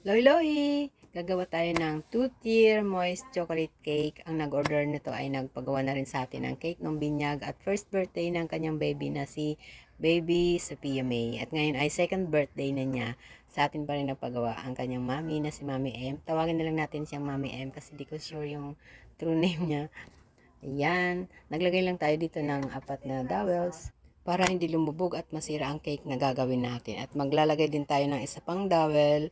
Loy Loy! Gagawa tayo ng two-tier moist chocolate cake. Ang nag-order nito ay nagpagawa na rin sa atin ng cake ng binyag at first birthday ng kanyang baby na si Baby Sophia May. At ngayon ay second birthday na niya. Sa atin pa rin nagpagawa ang kanyang mami na si Mami M. Tawagin na lang natin siyang Mami M kasi di ko sure yung true name niya. Ayan. Naglagay lang tayo dito ng apat na dowels para hindi lumubog at masira ang cake na gagawin natin. At maglalagay din tayo ng isa pang dowel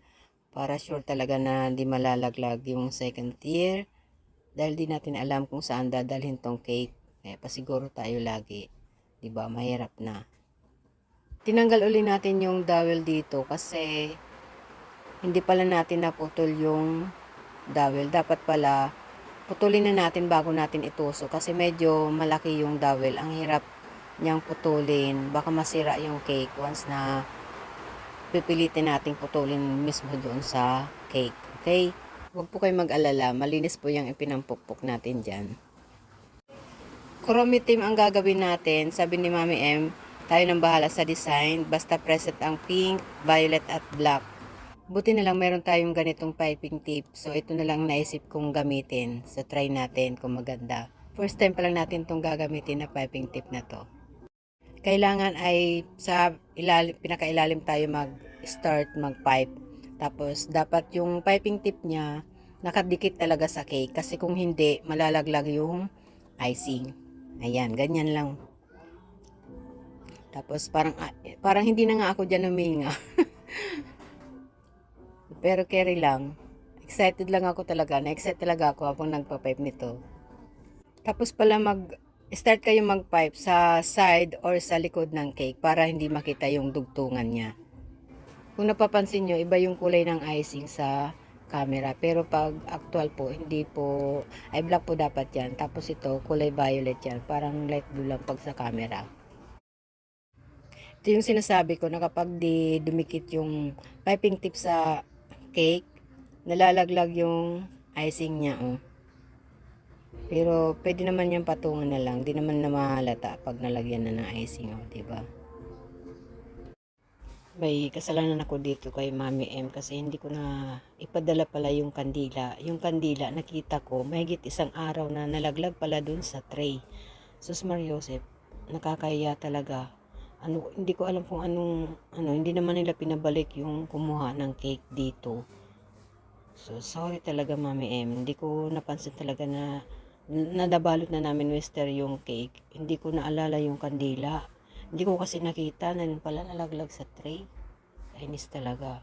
para sure talaga na hindi malalaglag yung second tier. Dahil di natin alam kung saan dadalhin tong cake. Kaya pasiguro tayo lagi. 'di ba? Mahirap na. Tinanggal uli natin yung dowel dito kasi hindi pala natin naputol yung dowel. Dapat pala putulin na natin bago natin ituso kasi medyo malaki yung dowel. Ang hirap niyang putulin. Baka masira yung cake once na pipilitin nating putulin mismo doon sa cake. Okay? Huwag po kayo mag-alala. Malinis po yung ipinampukpok natin dyan. Chromitim ang gagawin natin. Sabi ni Mami M, tayo nang bahala sa design. Basta present ang pink, violet at black. Buti na lang meron tayong ganitong piping tip. So ito na lang naisip kong gamitin. So try natin kung maganda. First time pa lang natin itong gagamitin na piping tip na to kailangan ay sa ilalim, pinakailalim tayo mag-start mag-pipe. Tapos, dapat yung piping tip niya nakadikit talaga sa cake. Kasi kung hindi, malalaglag yung icing. Ayan, ganyan lang. Tapos, parang, ah, parang hindi na nga ako dyan huminga. Pero carry lang. Excited lang ako talaga. Na-excite talaga ako habang nagpa-pipe nito. Tapos pala mag start kayo mag-pipe sa side or sa likod ng cake para hindi makita yung dugtungan niya. Kung napapansin nyo, iba yung kulay ng icing sa camera. Pero pag actual po, hindi po, ay black po dapat yan. Tapos ito, kulay violet yan. Parang light blue lang pag sa camera. Ito yung sinasabi ko na kapag di dumikit yung piping tip sa cake, nalalaglag yung icing niya. Oh. Pero pwede naman yung patungan na lang. Di naman na mahalata pag nalagyan na ng icing, oh, 'di ba? May kasalanan ako dito kay Mami M kasi hindi ko na ipadala pala yung kandila. Yung kandila nakita ko mahigit isang araw na nalaglag pala dun sa tray. Sus Mariosep, nakakaya talaga. Ano, hindi ko alam kung anong ano, hindi naman nila pinabalik yung kumuha ng cake dito. So sorry talaga Mami M, hindi ko napansin talaga na nadabalot na namin mister yung cake. Hindi ko naalala yung kandila. Hindi ko kasi nakita na pala nalaglag sa tray. Kainis talaga.